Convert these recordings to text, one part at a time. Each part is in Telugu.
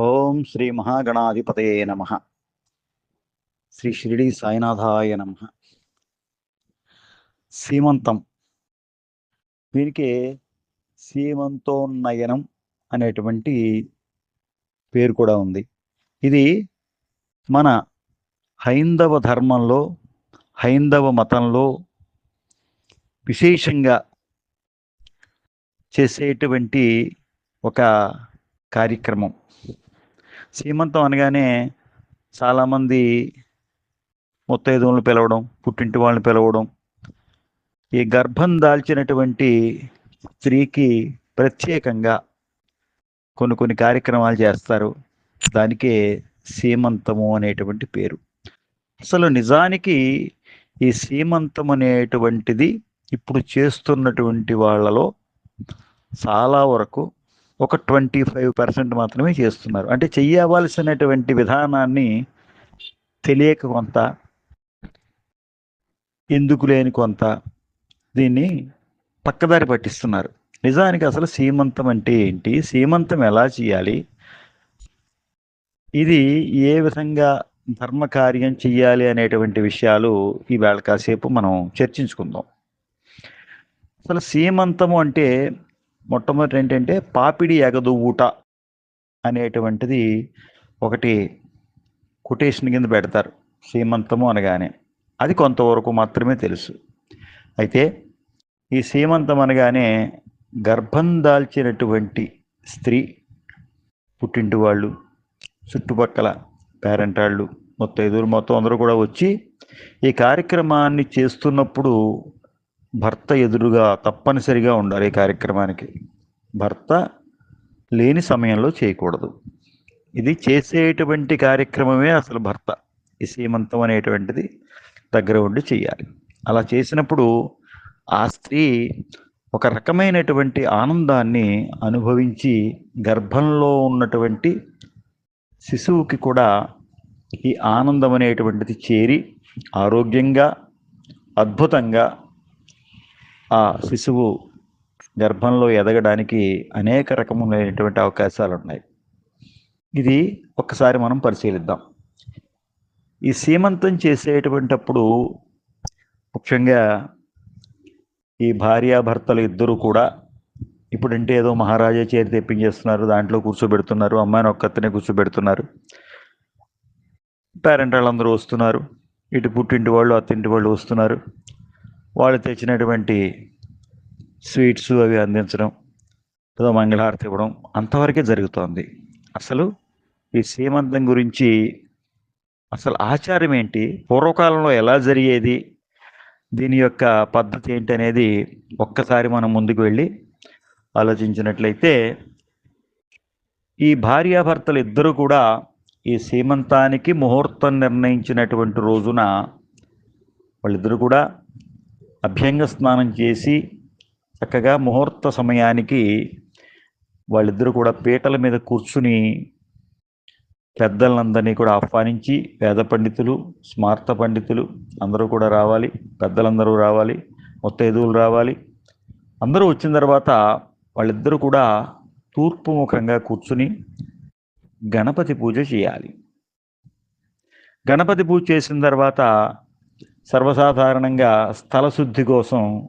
ఓం శ్రీ మహాగణాధిపతయే నమ. శ్రీ షిరిడి సాయినాథాయ నమ. సీమంతం. దీనికి సీమంతోన్నయనం అనేటువంటి పేరు కూడా ఉంది. ఇది మన హైందవ ధర్మంలో హైందవ మతంలో విశేషంగా చేసేటువంటి ఒక కార్యక్రమం. సీమంతం అనగానే చాలామంది ముత్తైదువులను పిలవడం పుట్టింటి వాళ్ళని పిలవడం ఈ గర్భం దాల్చినటువంటి స్త్రీకి ప్రత్యేకంగా కొన్ని కొన్ని కార్యక్రమాలు చేస్తారు. దానికే సీమంతము అనేటువంటి పేరు. అసలు నిజానికి ఈ సీమంతం అనేటువంటిది ఇప్పుడు చేస్తున్నటువంటి వాళ్ళలో చాలా వరకు ఒక ట్వంటీ ఫైవ్ పర్సెంట్ మాత్రమే చేస్తున్నారు. అంటే చెయ్యవలసినటువంటి విధానాన్ని తెలియక కొంత ఎందుకు లేని కొంత దీన్ని పక్కదారి పట్టిస్తున్నారు. నిజానికి అసలు సీమంతం అంటే ఏంటి? సీమంతం ఎలా చేయాలి? ఇది ఏ విధంగా ధర్మకార్యం చెయ్యాలి అనేటువంటి విషయాలు ఈవేళ కాసేపు మనం చర్చించుకుందాం. అసలు సీమంతము అంటే మొట్టమొదటి ఏంటంటే పాపిడి ఎగదువుట అనేటువంటిది ఒకటి కొటేషన్ కింద పెడతారు. సీమంతము అనగానే. అది కొంతవరకు మాత్రమే తెలుసు. అయితే ఈ సీమంతం అనగానే గర్భం దాల్చినటువంటి స్త్రీ పుట్టింటి వాళ్ళు చుట్టుపక్కల పేరెంట్ వాళ్ళు మొత్తం ఎదురు మొత్తం అందరూ కూడా వచ్చి ఈ కార్యక్రమాన్ని చేస్తున్నప్పుడు భర్త ఎదురుగా తప్పనిసరిగా ఉండాలి ఈ కార్యక్రమానికి. భర్త లేని సమయంలో చేయకూడదు. ఇది చేసేటువంటి కార్యక్రమమే అసలు భర్త. ఈ సీమంతం అనేటువంటిది దగ్గర ఉండి చేయాలి. అలా చేసినప్పుడు ఆ స్త్రీ ఒక రకమైనటువంటి ఆనందాన్ని అనుభవించి గర్భంలో ఉన్నటువంటి శిశువుకి కూడా ఈ ఆనందం అనేటువంటిది చేరి ఆరోగ్యంగా అద్భుతంగా ఆ శిశువు గర్భంలో ఎదగడానికి అనేక రకములైనటువంటి అవకాశాలు ఉన్నాయి ఇది ఒక్కసారి మనం పరిశీలిద్దాం. ఈ సీమంతం చేసేటువంటప్పుడు ముఖ్యంగా ఈ భార్యాభర్తలు ఇద్దరు కూడా ఇప్పుడంటే ఏదో మహారాజా చేరి తెప్పించేస్తున్నారు దాంట్లో కూర్చోబెడుతున్నారు అమ్మాయిని ఒక్కతనే కూర్చోబెడుతున్నారు. పేరెంట్ వాళ్ళందరూ వస్తున్నారు ఇటు పుట్టింటి వాళ్ళు అత్తింటి వాళ్ళు వస్తున్నారు. వాళ్ళు తెచ్చినటువంటి స్వీట్స్ అవి అందించడం ఏదో మంగళహారతి ఇవ్వడం అంతవరకే జరుగుతోంది. అసలు ఈ సీమంతం గురించి అసలు ఆచారం ఏంటి? పూర్వకాలంలో ఎలా జరిగేది? దీని యొక్క పద్ధతి ఏంటి అనేది ఒక్కసారి మనం ముందుకు వెళ్ళి ఆలోచించినట్లయితే ఈ భార్యాభర్తలు ఇద్దరు కూడా ఈ సీమంతానికి ముహూర్తం నిర్ణయించినటువంటి రోజున వాళ్ళిద్దరూ కూడా అభ్యంగ స్నానం చేసి చక్కగా ముహూర్త సమయానికి వాళ్ళిద్దరూ కూడా పీటల మీద కూర్చుని పెద్దలందరినీ కూడా ఆహ్వానించి వేద పండితులు స్మార్త పండితులు అందరూ కూడా రావాలి పెద్దలందరూ రావాలి ముత్తైదువులు రావాలి. అందరూ వచ్చిన తర్వాత వాళ్ళిద్దరూ కూడా తూర్పు ముఖంగా కూర్చుని గణపతి పూజ చేయాలి. గణపతి పూజ చేసిన తర్వాత సర్వసాధారణంగా స్థల శుద్ధి కోసం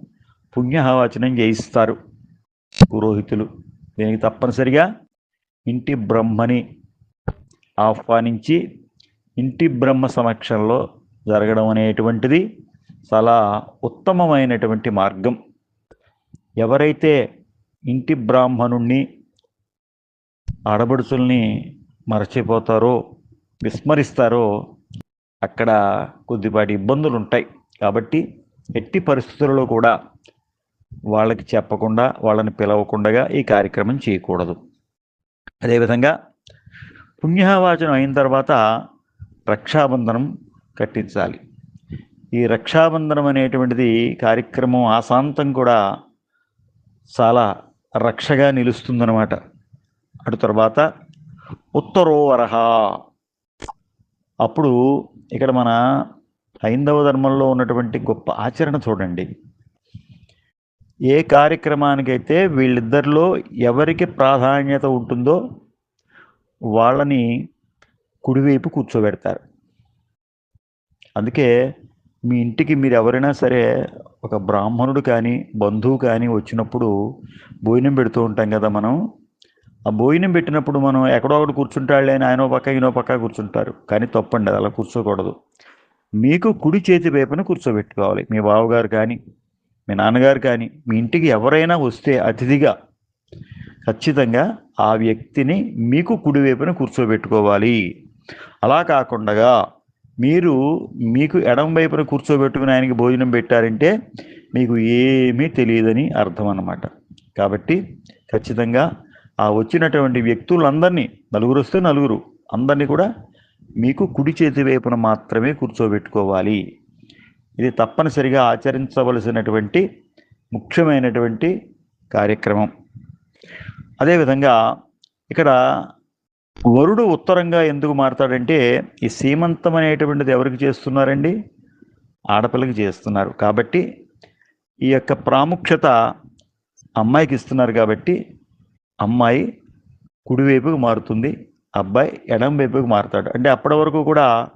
పుణ్యహవాచనం చేయిస్తారు పురోహితులు. దీనికి తప్పనిసరిగా ఇంటి బ్రహ్మని ఆహ్వానించి ఇంటి బ్రహ్మ సమక్షంలో జరగడం అనేటువంటిది చాలా ఉత్తమమైనటువంటి మార్గం. ఎవరైతే ఇంటి బ్రాహ్మణుణ్ణి ఆడబడుచుల్ని మరచిపోతారో విస్మరిస్తారో అక్కడ కొద్దిపాటి ఇబ్బందులు ఉంటాయి కాబట్టి ఎట్టి పరిస్థితులలో కూడా వాళ్ళకి చెప్పకుండా వాళ్ళని పిలవకుండా ఈ కార్యక్రమం చేయకూడదు. అదేవిధంగా పుణ్యవాచనం అయిన తర్వాత రక్షాబంధనం కట్టించాలి. ఈ రక్షాబంధనం అనేటువంటిది కార్యక్రమం ఆశాంతం కూడా చాలా రక్షగా నిలుస్తుందన్నమాట. అటు తర్వాత ఉత్తరోవరహ అప్పుడు ఇక్కడ మన హైందవ ధర్మంలో ఉన్నటువంటి గొప్ప ఆచరణ చూడండి. ఏ కార్యక్రమానికైతే వీళ్ళిద్దరిలో ఎవరికి ప్రాధాన్యత ఉంటుందో వాళ్ళని కుడివైపు కూర్చోబెడతారు. అందుకే మీ ఇంటికి మీరు ఎవరైనా సరే ఒక బ్రాహ్మణుడు కానీ బంధువు కానీ వచ్చినప్పుడు భోజనం పెడుతూ ఉంటాం కదా మనం. ఆ భోజనం పెట్టినప్పుడు మనం ఎక్కడో ఒకటి కూర్చుంటాడులే అని ఆయన పక్క ఈయన పక్క కూర్చుంటారు. కానీ తప్పండి అది అలా కూర్చోకూడదు. మీకు కుడి చేతి వైపున కూర్చోబెట్టుకోవాలి. మీ బావగారు కానీ మీ నాన్నగారు కానీ మీ ఇంటికి ఎవరైనా వస్తే అతిథిగా ఖచ్చితంగా ఆ వ్యక్తిని మీకు కుడివైపున కూర్చోబెట్టుకోవాలి. అలా కాకుండా మీరు మీకు ఎడం వైపున కూర్చోబెట్టుకుని ఆయనకి భోజనం పెట్టారంటే మీకు ఏమీ తెలియదని అర్థం అన్నమాట. కాబట్టి ఖచ్చితంగా ఆ వచ్చినటువంటి వ్యక్తులందరినీ నలుగురు వస్తే నలుగురు అందరినీ కూడా మీకు కుడి చేతి వైపున మాత్రమే కూర్చోబెట్టుకోవాలి. ఇది తప్పనిసరిగా ఆచరించవలసినటువంటి ముఖ్యమైనటువంటి కార్యక్రమం. అదేవిధంగా ఇక్కడ వరుడు ఉత్తరంగా ఎందుకు మారతాడంటే ఈ సీమంతం అనేటువంటిది ఎవరికి చేస్తున్నారండి? ఆడపిల్లకి చేస్తున్నారు. కాబట్టి ఈ యొక్క ప్రాముఖ్యత అమ్మాయికి ఇస్తున్నారు కాబట్టి అమ్మాయి కుడివైపుకి మారుతుంది అబ్బాయి ఎడం వైపుకి మారుతాడు. అంటే అప్పటి వరకు కూడా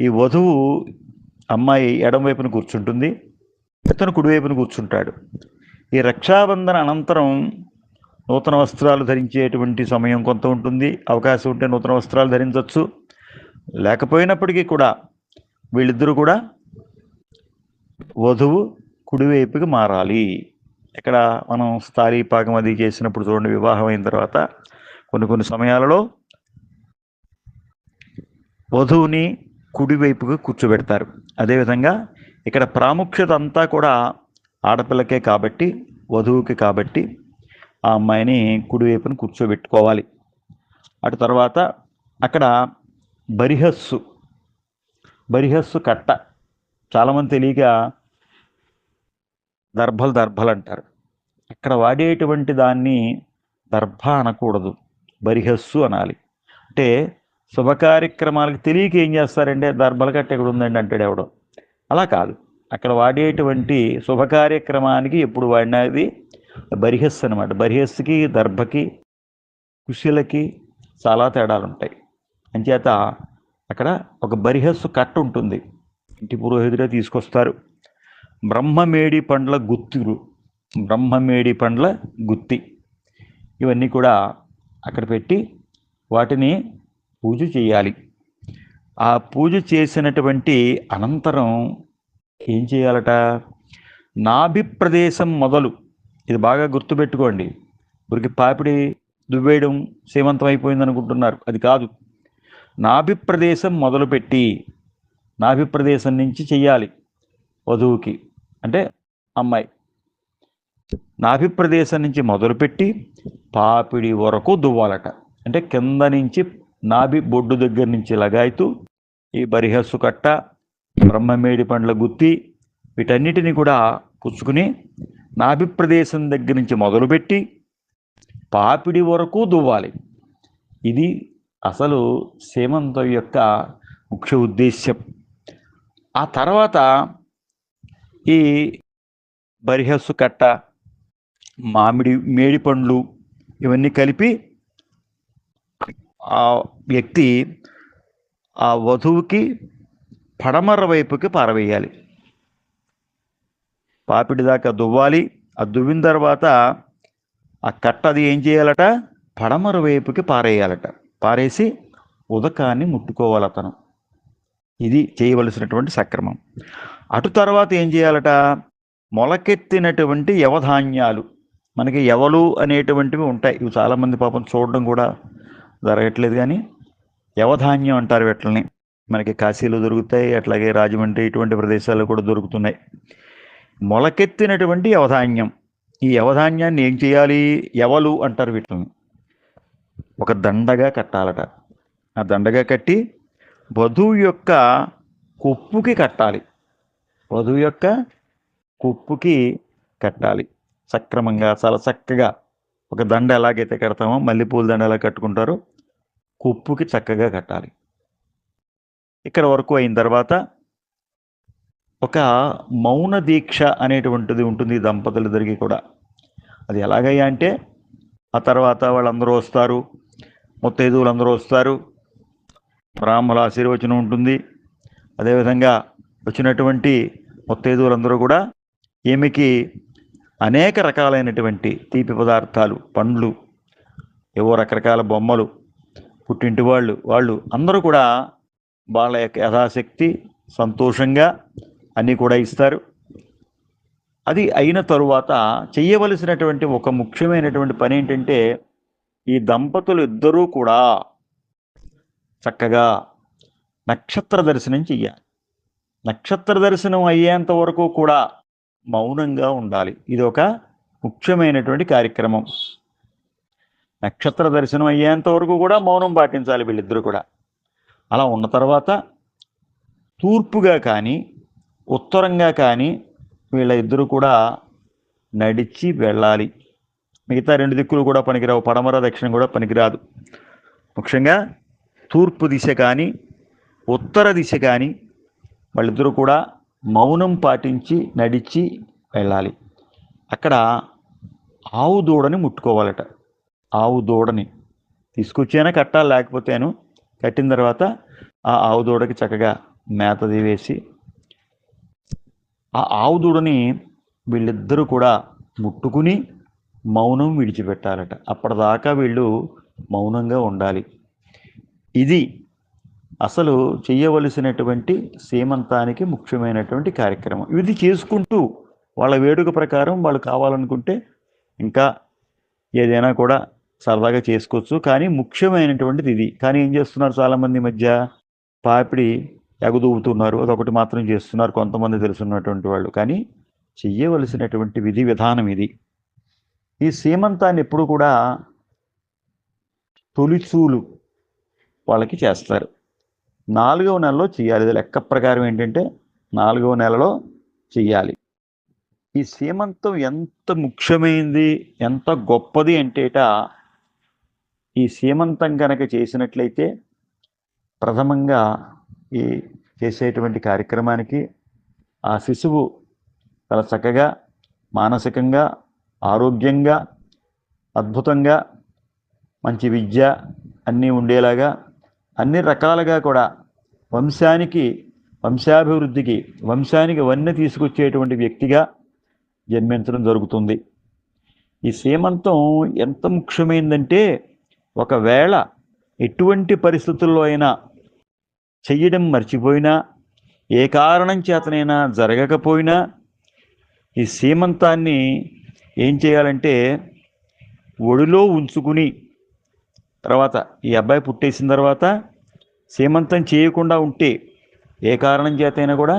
ఈ వధువు అమ్మాయి ఎడం వైపున కూర్చుంటుంది ఇతను కుడివైపున కూర్చుంటాడు. ఈ రక్షాబంధన అనంతరం నూతన వస్త్రాలు ధరించేటువంటి సమయం కొంత ఉంటుంది అవకాశం ఉంటే నూతన వస్త్రాలు ధరించవచ్చు. లేకపోయినప్పటికీ కూడా వీళ్ళిద్దరూ కూడా వధువు కుడివైపుకి మారాలి. ఇక్కడ మనం స్థాయి పాకం అది చేసినప్పుడు చూడండి వివాహం అయిన తర్వాత కొన్ని కొన్ని సమయాలలో వధువుని కుడివైపుగా కూర్చోబెడతారు. అదేవిధంగా ఇక్కడ ప్రాముఖ్యత అంతా కూడా ఆడపిల్లకే కాబట్టి వధువుకి కాబట్టి ఆ అమ్మాయిని కుడివైపున కూర్చోబెట్టుకోవాలి. అటు తర్వాత అక్కడ బరిహస్సు బరిహస్సు కట్ట. చాలామంది తెలియక దర్భలు దర్భలు అంటారు. అక్కడ వాడేటువంటి దాన్ని దర్భ అనకూడదు బరిహస్సు అనాలి. అంటే శుభకార్యక్రమాలకు తెలియక ఏం చేస్తారంటే దర్భల కట్ట ఎక్కడ ఉందండి అంటాడు ఎవడో. అలా కాదు. అక్కడ వాడేటువంటి శుభకార్యక్రమానికి ఎప్పుడు వాడినది బరిహస్సు అనమాట బరిహస్సుకి దర్భకి కుశలకి చాలా తేడాలు ఉంటాయి అంచేత అక్కడ ఒక బరిహస్సు కట్ట ఉంటుంది. ఇంటి పురోహితుడే తీసుకొస్తారు. బ్రహ్మమేడి పండ్ల గుత్తులు. బ్రహ్మమేడి పండ్ల గుత్తి. ఇవన్నీ కూడా అక్కడ పెట్టి వాటిని పూజ చేయాలి. ఆ పూజ చేసినటువంటి అనంతరం ఏం చేయాలట? నాభి ప్రదేశం మొదలు. ఇది బాగా గుర్తుపెట్టుకోండి. ఊరికి పాపిడి దువ్వేయడం సీమంతం అయిపోయింది అనుకుంటున్నారు అది కాదు. నాభి ప్రదేశం మొదలుపెట్టి నాభి ప్రదేశం నుంచి చెయ్యాలి. వధువుకి. అంటే అమ్మాయి. నాభిప్రదేశం నుంచి మొదలుపెట్టి పాపిడి వరకు దువ్వాలట. అంటే కింద నుంచి నాభి బొడ్డు దగ్గర నుంచి లగాయితూ ఈ బరిహస్సు కట్ట బ్రహ్మమేడి పండ్ల గుత్తి వీటన్నిటిని కూడా పుచ్చుకుని నాభిప్రదేశం దగ్గర నుంచి మొదలుపెట్టి పాపిడి వరకు దువ్వాలి. ఇది అసలు సీమంతం యొక్క ముఖ్య ఉద్దేశ్యం. ఆ తర్వాత ఈ బరిహస్సు కట్ట మామిడి మేడి పండ్లు ఇవన్నీ కలిపి ఆ వ్యక్తి ఆ వధువుకి పడమర వైపుకి పారవేయాలి. పాపిడి దాకా దువ్వాలి. ఆ దువ్విన తర్వాత ఆ కట్ట అది ఏం చేయాలట? పడమర వైపుకి పారేయాలట. పారేసి ఉదకాన్ని ముట్టుకోవాలి అతను ఇది చేయవలసినటువంటి సక్రమం. అటు తర్వాత ఏం చేయాలట? మొలకెత్తినటువంటి యవధాన్యాలు. మనకి ఎవలు అనేటువంటివి ఉంటాయి. ఇవి చాలామంది పాపం చూడడం కూడా జరగట్లేదు కానీ యవధాన్యం అంటారు వీటిని మనకి కాశీలో దొరుకుతాయి. అట్లాగే రాజమండ్రి ఇటువంటి ప్రదేశాల్లో కూడా దొరుకుతున్నాయి. మొలకెత్తినటువంటి యవధాన్యం. ఈ యవధాన్యాన్ని ఏం చేయాలి? ఎవలు అంటారు వీటిని ఒక దండగా కట్టాలట. ఆ దండగా కట్టి వధువు యొక్క కొప్పుకి కట్టాలి. వధువు యొక్క కుప్పుకి కట్టాలి. సక్రమంగా చాలా చక్కగా. ఒక దండ ఎలాగైతే కడతామో మల్లెపూల దండ ఎలా కట్టుకుంటారో కుప్పుకి చక్కగా కట్టాలి. ఇక్కడ వరకు అయిన తర్వాత ఒక మౌన దీక్ష అనేటువంటిది ఉంటుంది దంపతులు దంపతులిద్దరికీ కూడా. అది ఎలాగయ్యా అంటే ఆ తర్వాత వాళ్ళందరూ వస్తారు. ముత్తైదువులు అందరూ వస్తారు. బ్రాహ్మల ఆశీర్వచనం ఉంటుంది. అదేవిధంగా వచ్చినటువంటి ముత్తైదువులందరూ కూడా ఈమెకి అనేక రకాలైనటువంటి తీపి పదార్థాలు పండ్లు ఏవో రకరకాల బొమ్మలు పుట్టింటి వాళ్ళు వాళ్ళు అందరూ కూడా వాళ్ళ యొక్క యథాశక్తి సంతోషంగా అన్నీ కూడా ఇస్తారు. అది అయిన తరువాత చేయవలసినటువంటి ఒక ముఖ్యమైనటువంటి పని ఏంటంటే ఈ దంపతులు ఇద్దరూ కూడా చక్కగా నక్షత్ర దర్శనం చెయ్యాలి. నక్షత్ర దర్శనం అయ్యేంత వరకు కూడా మౌనంగా ఉండాలి. ఇది ఒక ముఖ్యమైనటువంటి కార్యక్రమం. నక్షత్ర దర్శనం అయ్యేంత వరకు కూడా మౌనం పాటించాలి వీళ్ళిద్దరూ కూడా. అలా ఉన్న తర్వాత తూర్పుగా కానీ ఉత్తరంగా కానీ వీళ్ళ ఇద్దరు కూడా నడిచి వెళ్ళాలి. మిగతా రెండు దిక్కులు కూడా పనికిరావు. పడమర దక్షిణం కూడా పనికిరాదు. ముఖ్యంగా తూర్పు దిశ కానీ ఉత్తర దిశ కానీ వాళ్ళిద్దరూ కూడా మౌనం పాటించి నడిచి వెళ్ళాలి. అక్కడ ఆవు దూడని ముట్టుకోవాలట. ఆవు దూడని తీసుకొచ్చానా కట్టాలి లేకపోతేను కట్టిన తర్వాత ఆ ఆవు దూడకి చక్కగా మేతది వేసి ఆ ఆవు దూడని వీళ్ళిద్దరూ కూడా ముట్టుకుని మౌనం విడిచిపెట్టాలట. అప్పటిదాకా వీళ్ళు మౌనంగా ఉండాలి. ఇది అసలు చేయవలసినటువంటి సీమంతానికి ముఖ్యమైనటువంటి కార్యక్రమం. ఇది చేసుకుంటూ వాళ్ళ వేడుక ప్రకారం వాళ్ళు కావాలనుకుంటే ఇంకా ఏదైనా కూడా సరదాగా చేసుకోవచ్చు. కానీ ముఖ్యమైనటువంటిది ఇది. కానీ ఏం చేస్తున్నారు చాలామంది మధ్య? పాపిడి ఎగదూపుతున్నారు. అదొకటి మాత్రం చేస్తున్నారు. కొంతమంది తెలుసున్నటువంటి వాళ్ళు. కానీ చెయ్యవలసినటువంటి విధి విధానం ఇది. ఈ సీమంతాన్ని ఎప్పుడు కూడా తొలిచూలు వాళ్ళకి చేస్తారు. నాలుగవ నెలలో చేయాలి ఇది లెక్క ప్రకారం ఏంటంటే నాలుగవ నెలలో చెయ్యాలి. ఈ సీమంతం ఎంత ముఖ్యమైనది ఎంత గొప్పది అంటేట ఈ సీమంతం కనుక చేసినట్లయితే ప్రథమంగా ఈ చేసేటువంటి కార్యక్రమానికి ఆ శిశువు చాలా చక్కగా మానసికంగా ఆరోగ్యంగా అద్భుతంగా మంచి విద్య అన్నీ ఉండేలాగా అన్ని రకాలుగా కూడా వంశానికి వంశాభివృద్ధికి వంశానికి వన్నె తీసుకొచ్చేటువంటి వ్యక్తిగా జన్మించడం జరుగుతుంది. ఈ సీమంతం ఎంత ముఖ్యమైందంటే ఒకవేళ ఎటువంటి పరిస్థితుల్లో అయినా చెయ్యడం మర్చిపోయినా ఏ కారణం చేతనైనా జరగకపోయినా ఈ సీమంతాన్ని ఏం చేయాలంటే ఒడిలో ఉంచుకుని తర్వాత ఈ అబ్బాయి పుట్టేసిన తర్వాత సీమంతం చేయకుండా ఉంటే ఏ కారణం చేతైనా కూడా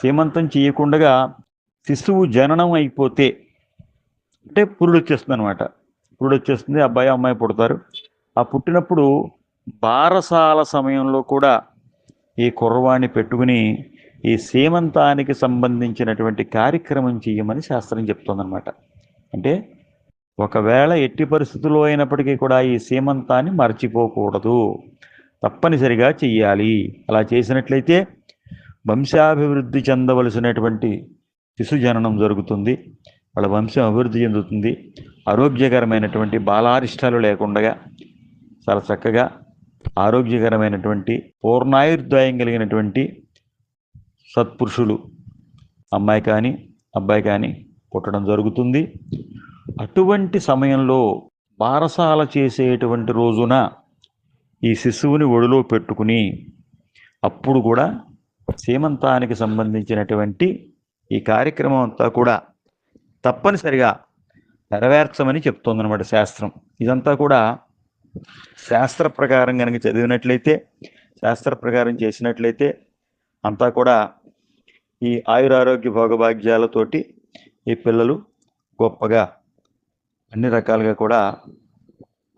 సీమంతం చేయకుండా శిశువు జననం అయిపోతే అంటే పురుడు వచ్చేస్తుంది అనమాట పురుడు వచ్చేస్తుంది అబ్బాయి అమ్మాయి పుడతారు. ఆ పుట్టినప్పుడు బారసాల సమయంలో కూడా ఈ కుర్రవాణ్ణి పెట్టుకుని ఈ సీమంతానికి సంబంధించినటువంటి కార్యక్రమం చేయమని శాస్త్రం చెప్తోందనమాట అంటే ఒకవేళ ఎట్టి పరిస్థితుల్లో అయినప్పటికీ కూడా ఈ సీమంతాన్ని మర్చిపోకూడదు. తప్పనిసరిగా చెయ్యాలి. అలా చేసినట్లయితే వంశాభివృద్ధి చెందవలసినటువంటి శిశు జననం జరుగుతుంది. వాళ్ళ వంశం అభివృద్ధి చెందుతుంది. ఆరోగ్యకరమైనటువంటి బాలారిష్టాలు లేకుండా చాలా చక్కగా ఆరోగ్యకరమైనటువంటి పూర్ణాయుర్దాయం కలిగినటువంటి సత్పురుషులు అమ్మాయి కానీ అబ్బాయి కానీ పుట్టడం జరుగుతుంది. అటువంటి సమయంలో బారసాల చేసేటువంటి రోజున ఈ శిశువుని ఒడిలో పెట్టుకుని అప్పుడు కూడా సీమంతానికి సంబంధించినటువంటి ఈ కార్యక్రమం అంతా కూడా తప్పనిసరిగా నెరవేర్చమని చెప్తోందనమాట శాస్త్రం. ఇదంతా కూడా శాస్త్ర ప్రకారం కనుక చదివినట్లయితే శాస్త్ర ప్రకారం చేసినట్లయితే అంతా కూడా ఈ ఆయురారోగ్య భోగభాగ్యాలతోటి ఈ పిల్లలు గొప్పగా అన్ని రకాలుగా కూడా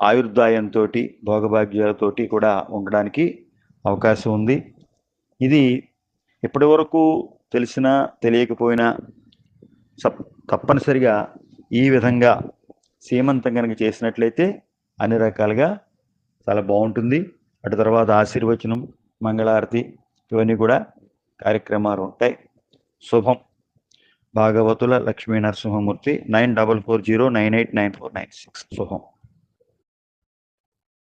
ఆయుర్దాయంతో భోగభాగ్యాలతోటి కూడా ఉండడానికి అవకాశం ఉంది. ఇది ఇప్పటి వరకు తెలిసినా తెలియకపోయినా సప్- తప్పనిసరిగా ఈ విధంగా సీమంతం కనుక చేసినట్లయితే అన్ని రకాలుగా చాలా బాగుంటుంది. అటు తర్వాత ఆశీర్వచనం మంగళారతి ఇవన్నీ కూడా కార్యక్రమాలు ఉంటాయి. శుభం. Bhagavatula Lakshmi Narasimhamurthy nine double four zero nine eight nine four nine six. శుభం.